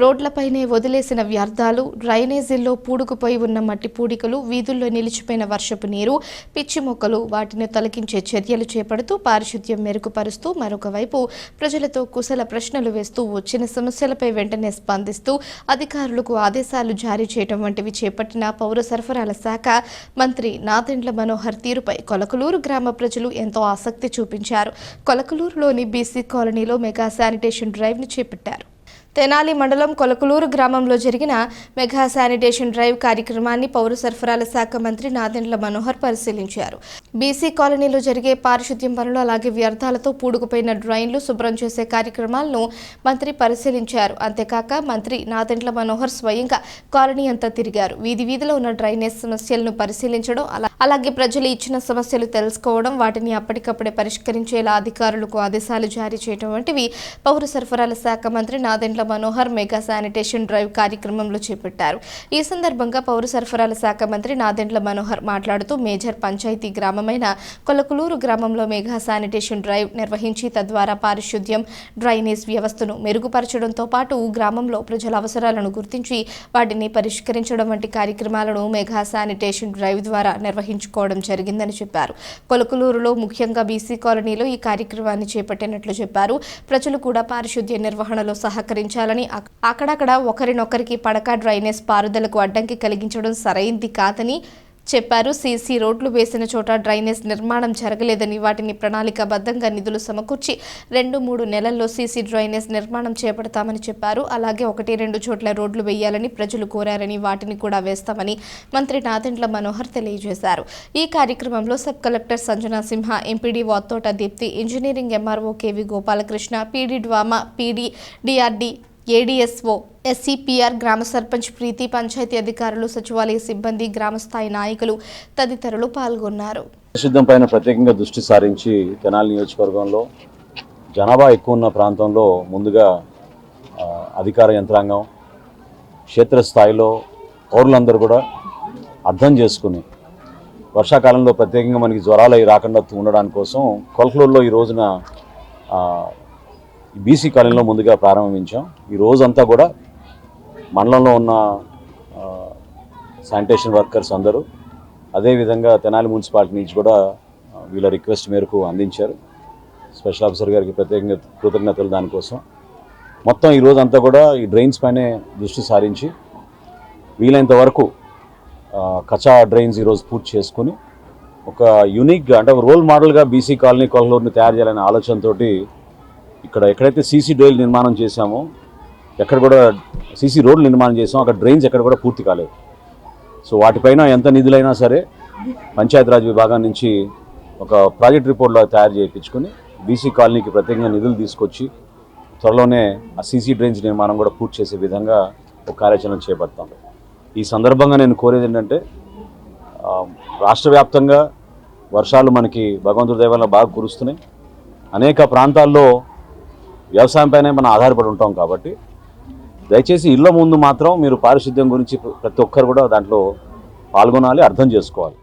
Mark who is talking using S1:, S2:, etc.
S1: రోడ్లపైనే వదిలేసిన వ్యర్థాలు డ్రైనేజీల్లో పూడుకుపోయి ఉన్న మట్టి పూడికలు వీధుల్లో నిలిచిపోయిన వర్షపు నీరు పిచ్చి మొక్కలు వాటిని తొలగించే చర్యలు చేపడుతూ పారిశుద్ధ్యం మెరుగుపరుస్తూ మరొక వైపు ప్రజలతో కుశల ప్రశ్నలు వేస్తూ వచ్చిన సమస్యలపై వెంటనే స్పందిస్తూ అధికారులకు ఆదేశాలు జారీ చేయడం వంటివి చేపట్టిన పౌర సరఫరాల శాఖ మంత్రి నాదెండ్ల మనోహర్ తీరుపై కొలకలూరు గ్రామ ప్రజలు ఎంతో ఆసక్తి చూపించారు. కొలకలూరులోని బీసీ కాలనీలో మెగా శానిటేషన్ డ్రైవ్ను చేపట్టారు. తెనాలి మండలం కొలకలూరు గ్రామంలో జరిగిన మెగా శానిటేషన్ డ్రైవ్ కార్యక్రమాన్ని పౌర సరఫరాల శాఖ మంత్రి నాదెండ్ల మనోహర్ పరిశీలించారు. బీసీ కాలనీలో జరిగే పారిశుద్ధ్యం పనులు అలాగే వ్యర్థాలతో పూడుకుపోయిన డ్రైన్లు శుభ్రం చేసే కార్యక్రమాలను మంత్రి పరిశీలించారు. అంతేకాక మంత్రి నాదెండ్ల మనోహర్ స్వయంగా కాలనీ అంతా తిరిగారు. వీధి వీధిలో ఉన్న డ్రైనేజ్ సమస్యలను పరిశీలించడం అలా- అలాగే ప్రజలు ఇచ్చిన సమస్యలు తెలుసుకోవడం వాటిని అప్పటికప్పుడే పరిష్కరించేలా అధికారులకు ఆదేశాలు జారీ చేయడం వంటివి పౌర సరఫరాల శాఖ మంత్రి Nadendla Manohar mega sanitation drive కార్యక్రమంలో చేపట్టారు. ఈ సందర్భంగా పౌర సరఫరాల శాఖ మంత్రి నాదెండ్ల మనోహర్ మాట్లాడుతూ మేజర్ పంచాయతీ గ్రామమైన కొలకులూరు గ్రామంలో మెగా శానిటేషన్ డ్రైవ్ నిర్వహించి తద్వారా పారిశుద్ధ్యం డ్రైనేజ్ వ్యవస్థను మెరుగుపరచడంతో పాటు గ్రామంలో ప్రజల అవసరాలను గుర్తించి వాటిని పరిష్కరించడం వంటి కార్యక్రమాలను మెగా శానిటేషన్ డ్రైవ్ ద్వారా నిర్వహించుకోవడం జరిగిందని చెప్పారు. కొలకులూరులో ముఖ్యంగా బీసీ కాలనీలో ఈ కార్యక్రమాన్ని చేపట్టినట్లు చెప్పారు. ప్రజలు కూడా పారిశుద్ధ్య నిర్వహణలో సహకరించారు అక్- అక్కడక్కడ ఒకరినొకరికి పడక డ్రైనేజ్ పారుదలకు అడ్డంకి కలిగించడం సరైంది కాదని చెప్పారు. సీసీ రోడ్లు వేసిన చోట డ్రైనేజ్ నిర్మాణం జరగలేదని వాటిని ప్రణాళికాబద్ధంగా నిధులు సమకూర్చి రెండు మూడు నెలల్లో సీసీ డ్రైనేజ్ నిర్మాణం చేపడతామని చెప్పారు. అలాగే ఒకటి రెండు చోట్ల రోడ్లు వేయాలని ప్రజలు కోరారని వాటిని కూడా వేస్తామని మంత్రి నాదెండ్ల మనోహర్ తెలియజేశారు. ఈ కార్యక్రమంలో sub collector Sanjana Simha MPD వాత్తోట Deepti engineering MRO KV Gopalakrishna PD DWAMA PD DRD ADSO SCPR గ్రామ సర్పంచ్ ప్రీతి పంచాయతీ అధికారులు సచివాలయ సిబ్బంది గ్రామస్థాయి నాయకులు తదితరులు పాల్గొన్నారు.
S2: పరిశుద్ధం పైన ప్రత్యేకంగా దృష్టి సారించి తెనాలి నియోజకవర్గంలో జనాభా ఎక్కువ ఉన్న ప్రాంతంలో ముందుగా అధికార యంత్రాంగం క్షేత్రస్థాయిలో పౌరులందరూ కూడా అర్థం చేసుకుని వర్షాకాలంలో ప్రత్యేకంగా మనకి జ్వరాలు అవి రాకుండా ఉండడానికి కోసం కొలకలూరులో ఈ రోజున బీసీ కాలనీలో ముందుగా ప్రారంభించాం. ఈ రోజంతా కూడా మండలంలో ఉన్న శానిటేషన్ వర్కర్స్ అందరూ అదేవిధంగా తెనాలి మున్సిపాలిటీ నుంచి కూడా వీళ్ళ రిక్వెస్ట్ మేరకు అందించారు. స్పెషల్ ఆఫీసర్ గారికి ప్రత్యేకంగా కృతజ్ఞతలు దానికోసం. మొత్తం ఈ రోజంతా కూడా ఈ డ్రైన్స్ పైనే దృష్టి సారించి వీలైనంత వరకు కచా డ్రైన్స్ ఈరోజు పూర్తి చేసుకుని ఒక యూనిక్గా అంటే ఒక రోల్ మోడల్గా బీసీ కాలనీ కొలూరుని తయారు చేయాలనే ఆలోచనతోటి ఇక్కడ ఎక్కడైతే సీసీ డ్రైల్ నిర్మాణం చేశామో ఎక్కడ కూడా సీసీ రోడ్లు నిర్మాణం చేసామో అక్కడ డ్రైన్స్ ఎక్కడ కూడా పూర్తి కాలేదు. సో వాటిపైన ఎంత నిధులైనా సరే పంచాయతీరాజ్ విభాగం నుంచి ఒక ప్రాజెక్ట్ రిపోర్ట్లో తయారు చేయించుకుని బీసీ కాలనీకి ప్రత్యేకంగా నిధులు తీసుకొచ్చి త్వరలోనే ఆ సీసీ డ్రైన్స్ నిర్మాణం కూడా పూర్తి చేసే విధంగా ఒక కార్యాచరణ చేపడతాం. ఈ సందర్భంగా నేను కోరేది ఏంటంటే రాష్ట్ర వ్యాప్తంగా వర్షాలు మనకి భగవంతుడి దయ బాగా కురుస్తున్నాయి. అనేక ప్రాంతాల్లో వ్యవసాయం పైనే మనం ఆధారపడి ఉంటాం కాబట్టి దయచేసి ఇళ్ళ ముందు మాత్రం మీరు పారిశుద్ధ్యం గురించి ప్రతి ఒక్కరు కూడా దాంట్లో పాల్గొనాలి అర్థం చేసుకోవాలి.